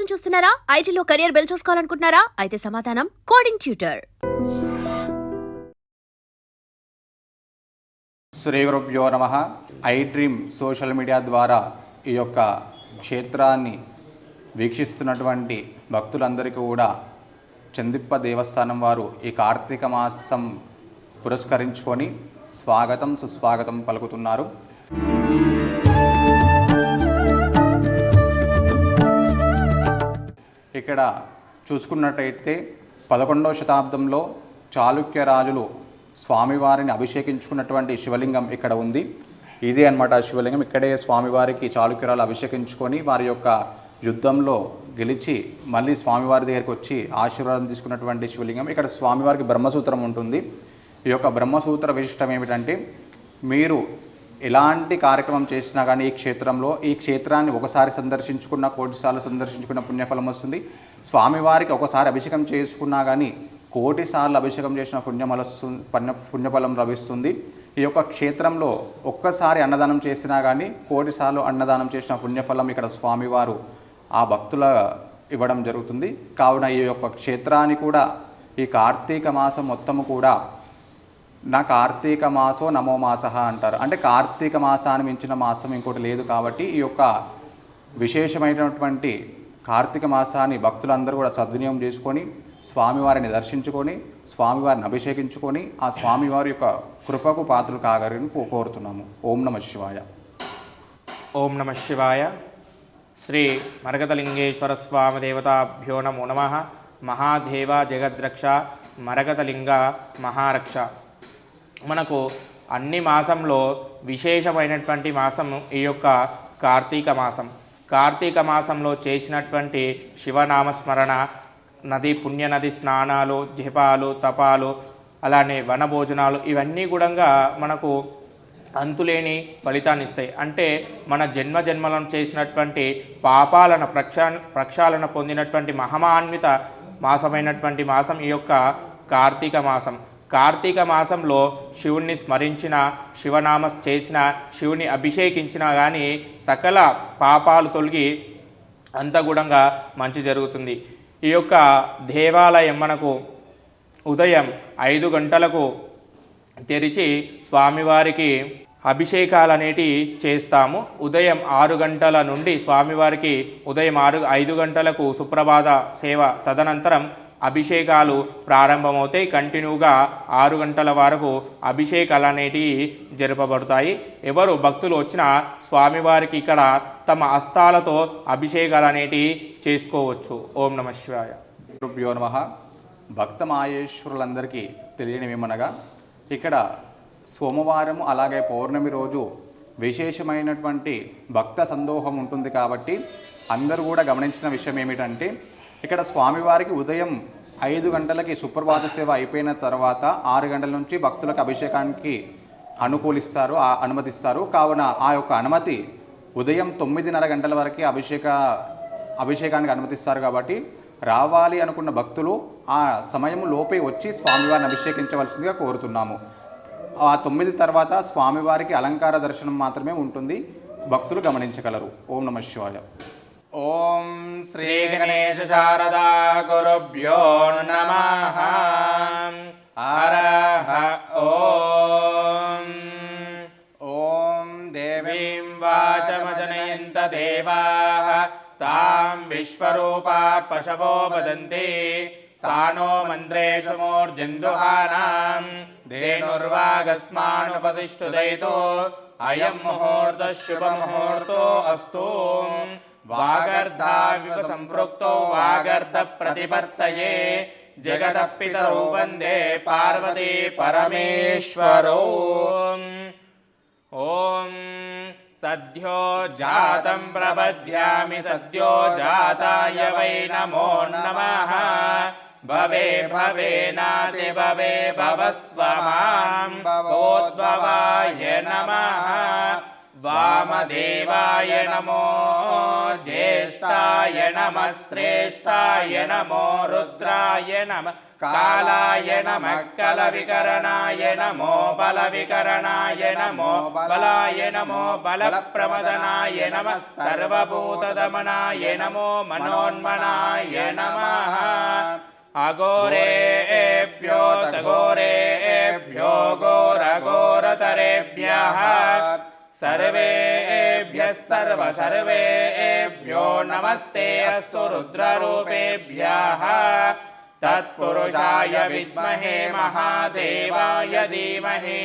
కోసం చూస్తున్నారా? ఐటీలో కెరియర్ బిల్డ్ చూసుకోవాలనుకుంటున్నారా? అయితే సమాధానం కోడింగ్ ట్యూటర్. శ్రీ గురుభ్యో నమ. ఐ డ్రీమ్ సోషల్ మీడియా ద్వారా ఈ యొక్క క్షేత్రాన్ని వీక్షిస్తున్నటువంటి భక్తులందరికీ కూడా చందిప్ప దేవస్థానం వారు ఈ కార్తీక మాసం పురస్కరించుకొని స్వాగతం సుస్వాగతం పలుకుతున్నారు. ఇక్కడ చూసుకున్నట్టయితే పదకొండవ శతాబ్దంలో చాళుక్య రాజులు స్వామివారిని అభిషేకించుకున్నటువంటి శివలింగం ఇక్కడ ఉంది. ఇదే అన్నమాట శివలింగం. ఇక్కడే స్వామివారికి చాళుక్యరాలు అభిషేకించుకొని వారి యొక్క యుద్ధంలో గెలిచి మళ్ళీ స్వామివారి దగ్గరికి వచ్చి ఆశీర్వాదం తీసుకున్నటువంటి శివలింగం. ఇక్కడ స్వామివారికి బ్రహ్మసూత్రం ఉంటుంది. ఈ యొక్క బ్రహ్మసూత్ర విశిష్టం ఏమిటంటే మీరు ఎలాంటి కార్యక్రమం చేసినా కానీ ఈ క్షేత్రంలో ఈ క్షేత్రాన్ని ఒకసారి సందర్శించుకున్న కోటిసార్లు సందర్శించుకున్న పుణ్యఫలం వస్తుంది. స్వామివారికి ఒకసారి అభిషేకం చేసుకున్నా కానీ కోటి సార్లు అభిషేకం చేసిన పుణ్యమల పుణ్య పుణ్యఫలం లభిస్తుంది. ఈ యొక్క క్షేత్రంలో ఒక్కసారి అన్నదానం చేసినా కానీ కోటి సార్లు అన్నదానం చేసిన పుణ్యఫలం ఇక్కడ స్వామివారు ఆ భక్తుల ఇవ్వడం జరుగుతుంది. కావున ఈ యొక్క క్షేత్రాన్ని కూడా ఈ కార్తీక మాసం మొత్తము కూడా నా కార్తీక మాసో నమో మాస అంటారు. అంటే కార్తీక మాసాన్ని మించిన మాసం ఇంకోటి లేదు కాబట్టి ఈ యొక్క విశేషమైనటువంటి కార్తీక మాసాన్ని భక్తులందరూ కూడా సద్వినియోగం చేసుకొని స్వామివారిని దర్శించుకొని స్వామివారిని అభిషేకించుకొని ఆ స్వామివారి యొక్క కృపకు పాత్రలు కాగరని కో- కోరుతున్నాము. ఓం నమ శివాయ. ఓం నమ శివాయ. శ్రీ మరగతలింగేశ్వర స్వామి దేవతాభ్యో నమో నమ. మహాదేవ జగద్రక్ష మరగతలింగ మహారక్ష. మనకు అన్ని మాసంలో విశేషమైనటువంటి మాసం ఈ యొక్క కార్తీక మాసం. కార్తీక మాసంలో చేసినటువంటి శివనామస్మరణ నది పుణ్యనది స్నానాలు జపాలు తపాలు అలానే వనభోజనాలు ఇవన్నీ కూడా మనకు అంతులేని ఫలితాన్ని ఇస్తాయి. అంటే మన జన్మ జన్మలను చేసినటువంటి పాపాలను ప్రక్షా ప్రక్షాళన పొందినటువంటి మహమాన్విత మాసమైనటువంటి మాసం ఈ యొక్క కార్తీక మాసం. కార్తీక మాసంలో శివుణ్ణి స్మరించిన శివనామ చేసిన శివుని అభిషేకించినా కానీ సకల పాపాలు తొలగి అంతగుణంగా మంచి జరుగుతుంది. ఈ యొక్క దేవాలయం మనకు ఉదయం ఐదు గంటలకు తెరిచి స్వామివారికి అభిషేకాలు అనేటివి చేస్తాము. ఉదయం ఆరు గంటల నుండి స్వామివారికి ఉదయం ఆరు ఐదు గంటలకు సుప్రభాత సేవ తదనంతరం అభిషేకాలు ప్రారంభమవుతాయి. కంటిన్యూగా ఆరు గంటల వరకు అభిషేకాలు అనేటివి జరపబడతాయి. ఎవరు భక్తులు వచ్చినా స్వామివారికి ఇక్కడ తమ హస్తాలతో అభిషేకాలు అనేటివి చేసుకోవచ్చు. ఓం నమ శివాయ. రుభ్యో నమ. భక్త మాయేశ్వరులందరికీ తెలియనివేమనగా ఇక్కడ సోమవారం అలాగే పౌర్ణమి రోజు విశేషమైనటువంటి భక్త సందోహం ఉంటుంది కాబట్టి అందరూ కూడా గమనించిన విషయం ఏమిటంటే ఇక్కడ స్వామివారికి ఉదయం ఐదు గంటలకి సుప్రభాత సేవ అయిపోయిన తర్వాత ఆరు గంటల నుంచి భక్తులకు అభిషేకానికి అనుకూలిస్తారు ఆ అనుమతిస్తారు. కావున ఆ యొక్క అనుమతి ఉదయం తొమ్మిదిన్నర గంటల వరకు అభిషేక అభిషేకానికి అనుమతిస్తారు కాబట్టి రావాలి అనుకున్న భక్తులు ఆ సమయం లోపే వచ్చి స్వామివారిని అభిషేకించవలసిందిగా కోరుతున్నాము. ఆ తొమ్మిది తర్వాత స్వామివారికి అలంకార దర్శనం మాత్రమే ఉంటుంది. భక్తులు గమనించగలరు. ఓం నమ శివాయ. ఓం శ్రీ గణేశ శారదా గురుభ్యో నమ. హరహ ఓం. ఓం దేవీం వాచమజనయంత దేవాః. తాం విశ్వరూపా పశవో వదంతి. సానో మంత్రేషు మూర్జందుహానాం. ధేనుర్వాగస్మానుపతిష్ఠుదైతో అయం ముహూర్త శుభ ముహూర్తో అస్తు. వాగర్ధావివ సంపృక్తో వాగర్ధ ప్రతిపత్తయే జగదప్పితరో వందే పార్వతీ పరమేశ్వరో. ఓం సద్యో జాతం ప్రపద్యామి సద్యో జాతాయ వై నమో నమ. భవే భవే నాతి భవే భవస్వ మాం. భవోద్భవాయ నమః. वामदेवाय नमो ज्येष्ठाय नमः श्रेष्ठाय नमो रुद्राय नमः कालाय नमः कलविकरणाय नमो बलविकरणाय नमो बलाय नमो बलप्रमदनाय नमः सर्वभूतदमनाय नमो मनोन्मनाय नमः अघोरेभ्यो तघोरेभ्यो घोरघोरतरेभ्यः सर्वेभ्यः सर्व सर्वेभ्यो नमस्ते अस्तु रुद्ररूपेभ्यः। तत्पुरुषाय विद्महे महादेवाय धीमहि।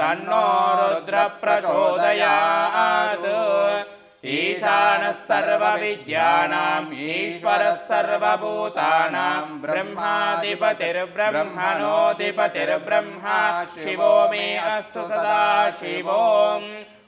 तन्नो रुद्र प्रचोदयात् ईशानः सर्वविद्यानाम् ईश्वरः सर्वभूतानां ब्रह्माधिपतिर्ब्रह्मणोऽधिपतिर्ब्रह्मा। शिवो मे अस्तु सदा शिवोम्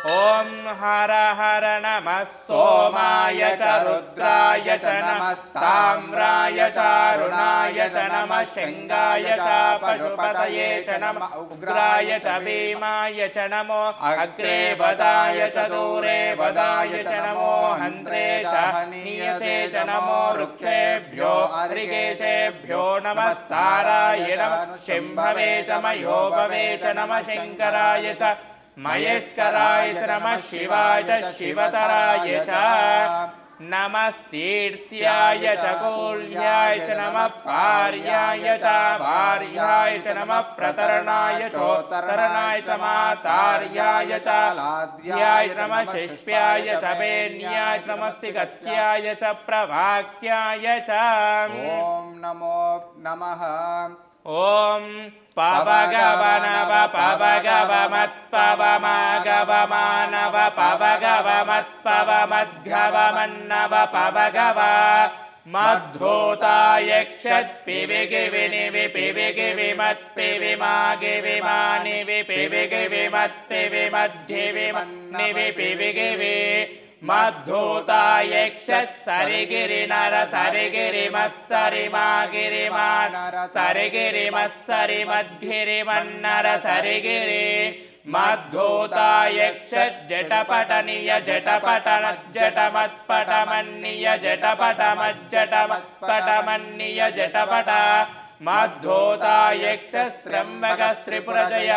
ॐ हर हर नमः सोमाय च रुद्राय च नमः ताम्राय चारुणाय च नमः शृङ्गाय च पशुपतये च नमः उग्राय च भीमाय च नमो अग्रे वदाय च दूरे वदाय च नमो हन्त्रे च हनीयसे च नमो वृक्षेभ्यो अरिकेशेभ्यो नमस्ताराय नमः शिम्भवे च मयोभवे च नमः शङ्कराय च मयस्कराय च नमः शिवाय च शिवतराय च नमस्तीर्थ्याय च कूल्याय च नमः पार्याय च भार्याय च नमः प्रतरणाय चोत्तरणाय च मातार्याय च लाद्याय च नमः शिष्प्याय च वेण्याय च नमः सिगत्याय च प्रभाक्याय च ॐ नमो नमः ఓం పవగవనవ పవగవమత్పవమాగవమానవ పవగవమత్పవమద్గవమన్నవ పవగవ మద్ధూతాయక్షత్పివిగివినివి పివిగివిమత్పివిమాగివిమానివి పివిగివిమత్పివిమద్ధివిమన్నివి పివిగివి మద్ధూతాయక్షత్ సరిగిరి నర సరిగిరి మస్సరి మాగిరి మా నర సరిగిరి మస్సరి మద్గిరి మన్నర సరిగిరి మద్ధూతాయక్షటపటనీయ జటపటన జటమత్పటమన్నీయ జటపటమజ్జటమత్పటమన్నీయ జటపట మద్ధూతాయక్షస్త్రంబగస్త్రిపురజయ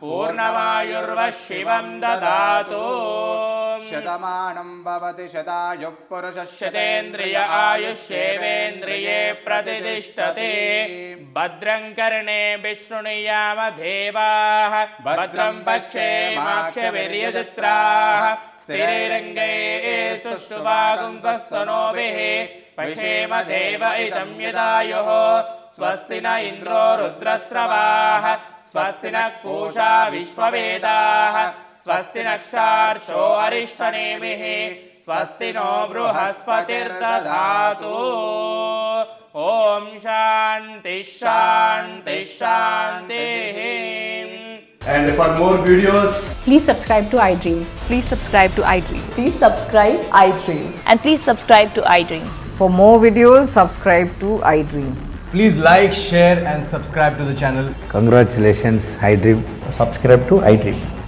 పూర్ణమాయుర్వ శివం దదాతు शतमानं भवति शतायुः पुरुषः शतेन्द्रिय आयुष्येवेन्द्रिये प्रतिष्ठते भद्रं कर्णे विशृणुयाम देवाः भद्रं पश्येमाक्षवीर्यचित्राः स्थिरैरङ्गे सुष्ठुवागुंसस्तनोभिः पश्येम देव इदं यदायुः स्वस्ति न इन्द्रो रुद्रस्रवाः स्वस्ति न पूषा विश्ववेदाः स्वस्ति नक्षार्षो अरिष्टनेमिः स्वस्ति नो बृहस्पतिर्दधातु ॐ शान्ति शान्ति शान्तिः And for more videos, Please subscribe to iDream. Please subscribe to iDream. Please subscribe iDream. And please subscribe to iDream. For more videos, subscribe to iDream. please like, share, and subscribe to the channel. Congratulations, iDream. Subscribe to iDream.